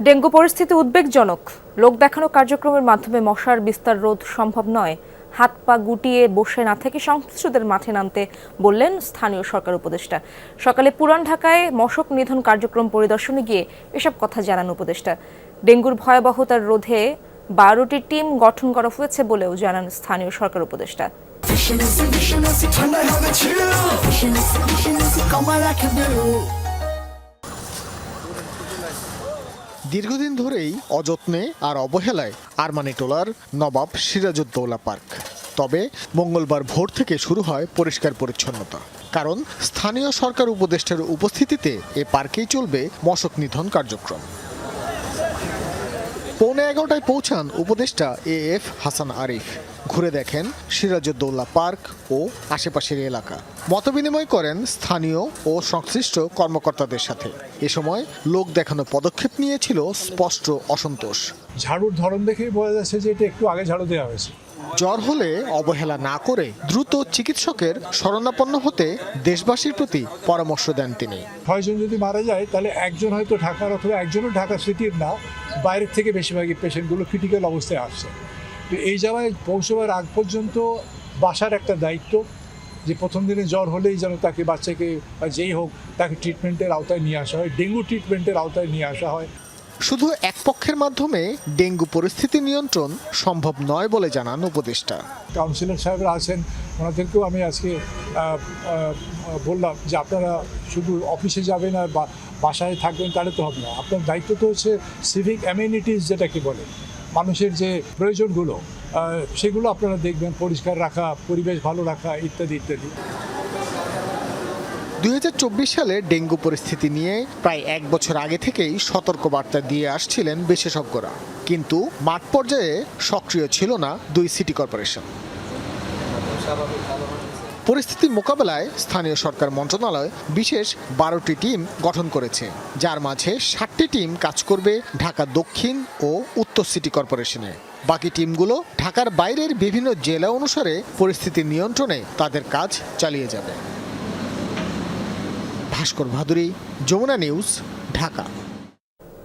Dengue পরিস্থিতি উদ্বেগজনক লোক দেখানো কার্যক্রমের মাধ্যমে মশার বিস্তার রোধ সম্ভব নয় হাত পা গুটিয়ে বসে না থেকে সংশ্লিষ্টদের মাঠে নামতে বললেন স্থানীয় সরকার উপদেষ্টা সকালে পুরান ঢাকায় মশক নিধন কার্যক্রম পরিদর্শনে গিয়ে এসব কথা জানান উপদেষ্টা ডেঙ্গুর ভয়াবহতার রোধে বারোটি টিম গঠন করা হয়েছে বলেও জানান স্থানীয় সরকার উপদেষ্টা দীর্ঘদিন ধরেই অযত্নে আর অবহেলায় আরমানি টোলার নবাব সিরাজউদ্দৌলা পার্ক। তবে মঙ্গলবার ভোর থেকে শুরু হয় পরিষ্কার পরিচ্ছন্নতা। কারণ স্থানীয় সরকার উপদেষ্টার উপস্থিতিতে এ পার্কেই চলবে মশক নিধন কার্যক্রম। পৌনে এগারোটায় পৌঁছান উপদেষ্টা এ এফ হাসান আরিফ। ঘুরে দেখেন সিরাজউদ্দৌলা পার্ক ও আশেপাশের এলাকা। মতবিনিময় করেন স্থানীয় ও সংশ্লিষ্ট কর্মকর্তাদের সাথে। এ সময় লোক দেখানো পদক্ষেপ নিয়েছিল স্পষ্ট অসন্তোষ। ঝাড়ুর ধরন দেখেই বোঝা যাচ্ছে যে এটা একটু আগে ঝাড়ু দেওয়া হয়েছে। জ্বর হলে অবহেলা না করে দ্রুত চিকিৎসকের শরণাপন্ন হতে দেশবাসীর প্রতি পরামর্শ দেন তিনি। ছয়জন যদি মারা যায় তাহলে একজন হয়তো ঢাকার অথবা একজনও ঢাকা সিটির না বাইরের থেকে বেশিরভাগই পেশেন্টগুলো ক্রিটিক্যাল অবস্থায় আসছে। তো এই জায়গায় পৌঁছবার আগ পর্যন্ত বাসার একটা দায়িত্ব যে প্রথম দিনে জ্বর হলেই যেন তাকে বাচ্চাকে বা যেই হোক তাকে ট্রিটমেন্টের আওতায় নিয়ে আসা হয় ডেঙ্গু ট্রিটমেন্টের আওতায় নিয়ে আসা হয়। শুধু এক পক্ষের মাধ্যমে ডেঙ্গু পরিস্থিতি নিয়ন্ত্রণ সম্ভব নয় বলে জানান উপদেষ্টা। কাউন্সিলর সাহেবরা আছেন ওনাদেরকেও আমি আজকে বললাম যে আপনারা শুধু অফিসে যাবেন আর বা- বাসায় থাকবেন তাহলে তো হবে না। আপনার দায়িত্ব তো হচ্ছে সিভিক অ্যামিনিটিস যেটাকে বলে। মানুষের যে প্রয়োজনগুলো সেগুলো আপনারা দেখবেন, পরিষ্কার রাখা, পরিবেশ ভালো রাখা, ইত্যাদি ইত্যাদি। দুই হাজার চব্বিশ সালে ডেঙ্গু পরিস্থিতি নিয়ে প্রায় এক বছর আগে থেকেই সতর্কবার্তা দিয়ে আসছিলেন বিশেষজ্ঞরা। কিন্তু মাঠ পর্যায়ে সক্রিয় ছিল না দুই সিটি কর্পোরেশন। পরিস্থিতির মোকাবেলায় স্থানীয় সরকার মন্ত্রণালয় বিশেষ বারোটি টিম গঠন করেছে। যার মাঝে ষাটটি টিম কাজ করবে ঢাকা দক্ষিণ ও উত্তর সিটি কর্পোরেশনে। বাকি টিমগুলো ঢাকার বাইরের বিভিন্ন জেলা অনুসারে পরিস্থিতি নিয়ন্ত্রণে তাদের কাজ চালিয়ে যাবে। ভাস্কর ভাদুরী, যমুনা নিউজ, ঢাকা।